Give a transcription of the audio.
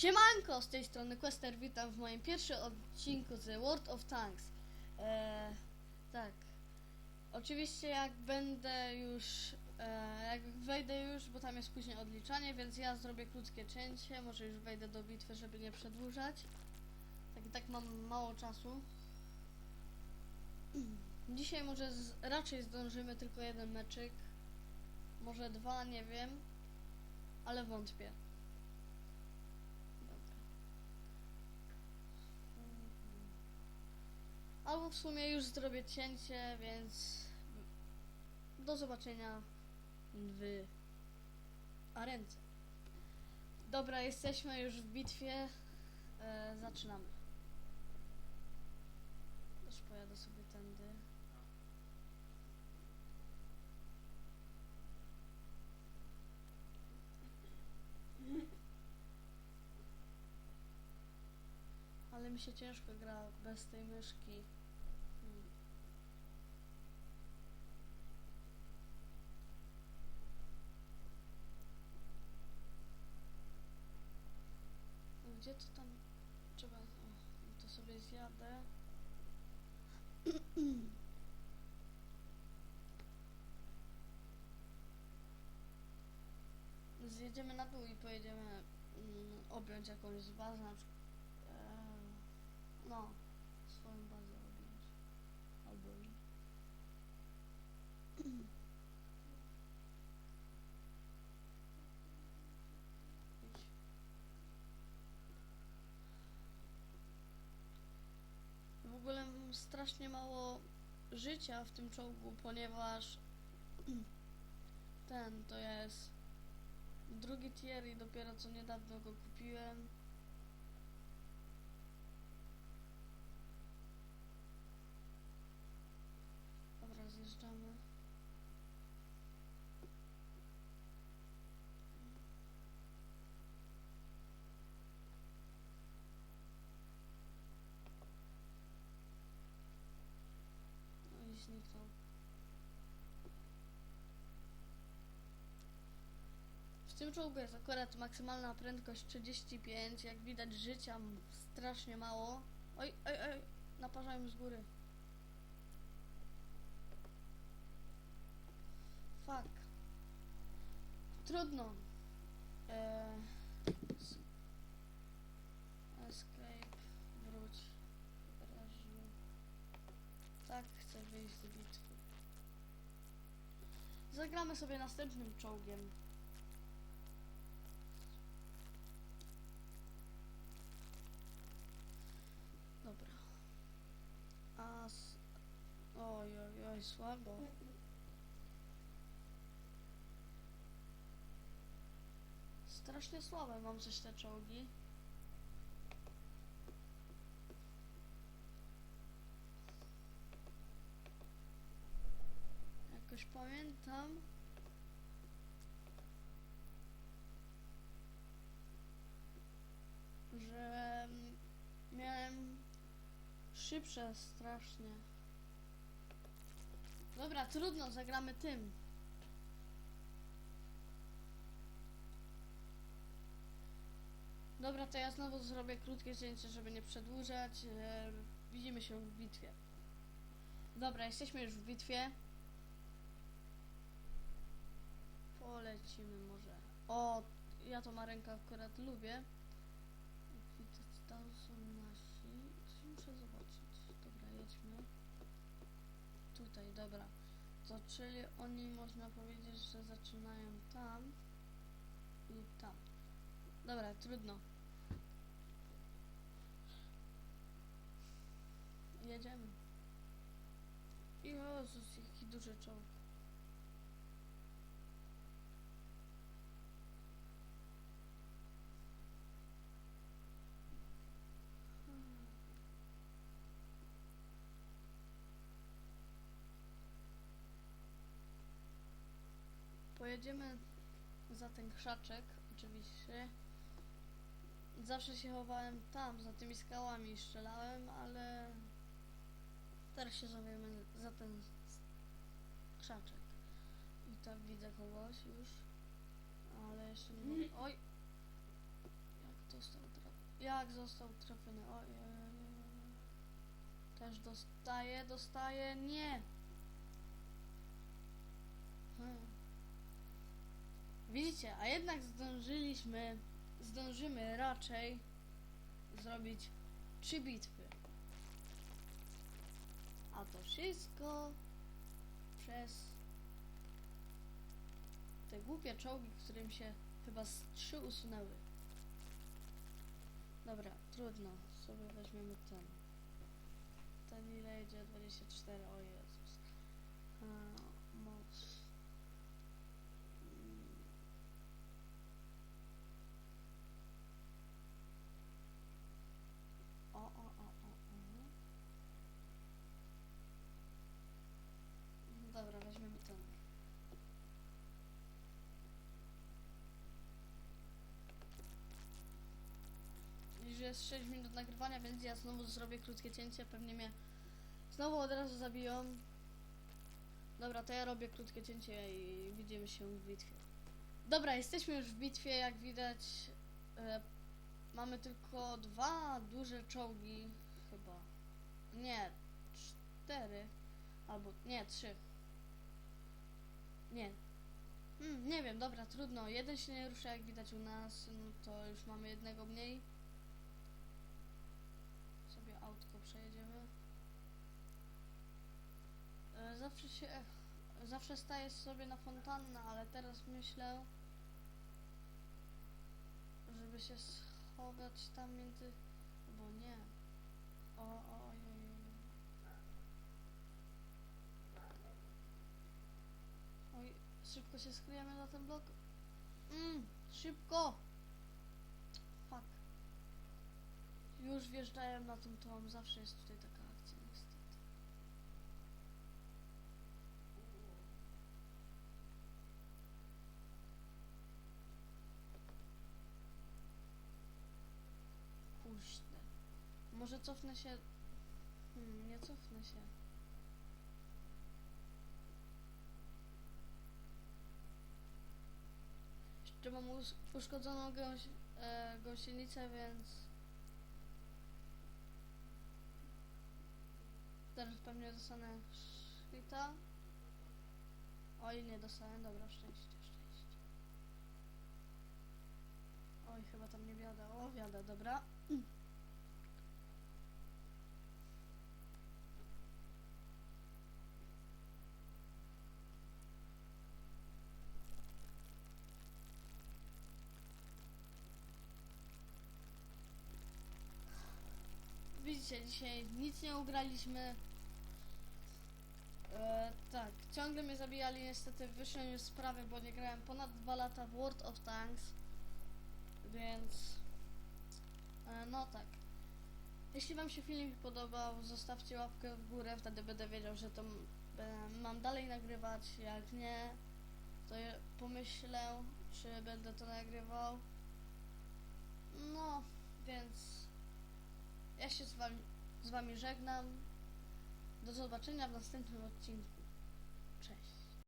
Siemanko, z tej strony Quester, witam w moim pierwszym odcinku z World of Tanks. Eee, tak. Oczywiście jak będę już, e, jak wejdę już, bo tam jest później odliczanie, więc ja zrobię krótkie cięcie, może już wejdę do bitwy, żeby nie przedłużać. Tak i tak mam mało czasu. Dzisiaj może z, raczej zdążymy tylko jeden meczyk, może dwa, nie wiem, ale wątpię. Albo w sumie już zrobię cięcie, więc do zobaczenia w arence. Dobra, jesteśmy już w bitwie. E, zaczynamy. Też pojadę sobie tędy. Ale mi się ciężko gra bez tej myszki. Gdzie to tam trzeba... O, no to sobie zjadę. Zjedziemy na dół i pojedziemy mm, objąć jakąś bazę, na przykład Eee, no, swoją bazę objąć. Albo i. Idź. W ogóle mam strasznie mało życia w tym czołgu, ponieważ ten to jest drugi tier i dopiero co niedawno go kupiłem. Dobra, zjeżdżamy. No i zniknął. W tym czołgu jest akurat maksymalna prędkość 35. Jak widać życia strasznie mało. Oj, oj, oj, naparzają z góry. Fuck. Trudno. Eee, escape. Wróć. Wyraźnie. Tak, chcę wyjść z bitwy. Zagramy sobie następnym czołgiem. Dobra. A... s- Oj, słabo. Strasznie słabe mam coś te czołgi. Jakoś pamiętam. Że miałem szybsze strasznie. Dobra, trudno, zagramy tym. Dobra, to ja znowu zrobię krótkie zdjęcie, żeby nie przedłużać. E, widzimy się w bitwie. Dobra, jesteśmy już w bitwie. Polecimy może. O, ja to Marenka akurat lubię. Widać, tam są nasi. Coś muszę zobaczyć. Dobra, jedźmy. Tutaj, dobra. To czyli oni można powiedzieć, że zaczynają tam i tam. Dobra, trudno. Jedziemy. Jezus, jaki duży czołg. Hmm. Pojedziemy za ten krzaczek, oczywiście. Zawsze się chowałem tam, za tymi skałami strzelałem, ale teraz się zawiemy za ten krzaczek. I tam widzę kogoś już, ale jeszcze nie. Oj! Jak dostał Jak został trafiony? Ojej. Też dostaje, dostaje. Nie! Hmm. Widzicie, a jednak zdążyliśmy, zdążymy raczej zrobić trzy bitwy. A to wszystko przez te głupie czołgi, którym się chyba z trzy usunęły. Dobra, trudno. Sobie weźmiemy ten. Ten ile idzie? 24, o Jezus. A, moc. Mm. O, o, o, o, o. Dobra, weźmiemy ten. Już jest 6 minut nagrywania, więc ja znowu zrobię krótkie cięcie. Pewnie mnie znowu od razu zabiją. Dobra, to ja robię krótkie cięcie i widzimy się w bitwie. Dobra, jesteśmy już w bitwie, jak widać. E, mamy tylko dwa duże czołgi, chyba. Nie, cztery. Albo, nie, trzy. Nie. Hmm, nie wiem, dobra, trudno. Jeden się nie rusza, jak widać u nas, no to już mamy jednego mniej. Sobie autko przejedziemy. E, zawsze się, zawsze staję sobie na fontannę, ale teraz myślę, żeby się schować tam między, bo nie. O, o. Oj, szybko się skryjemy na ten blok. Mm, szybko! Fuck. Już wjeżdżałem na ten tom, zawsze jest tutaj taka akcja niestety. Kuźne. Może cofnę się... Hmm, nie cofnę się. Jeszcze mam us- uszkodzoną e, gąsienicę, więc... Teraz pewnie dostanę hita. Oj, nie dostałem, dobra, szczęście, szczęście. Oj, chyba tam nie wiada. O, wiada, dobra. Widzicie, dzisiaj nic nie ugraliśmy. Ciągle mnie zabijali, niestety już z sprawy, bo nie grałem ponad dwa lata w World of Tanks. Więc... E, no tak. Jeśli wam się filmik podobał, zostawcie łapkę w górę, wtedy będę wiedział, że to mam dalej nagrywać. Jak nie, to pomyślę, czy będę to nagrywał. No, więc ja się z wami, z wami żegnam. Do zobaczenia w następnym odcinku.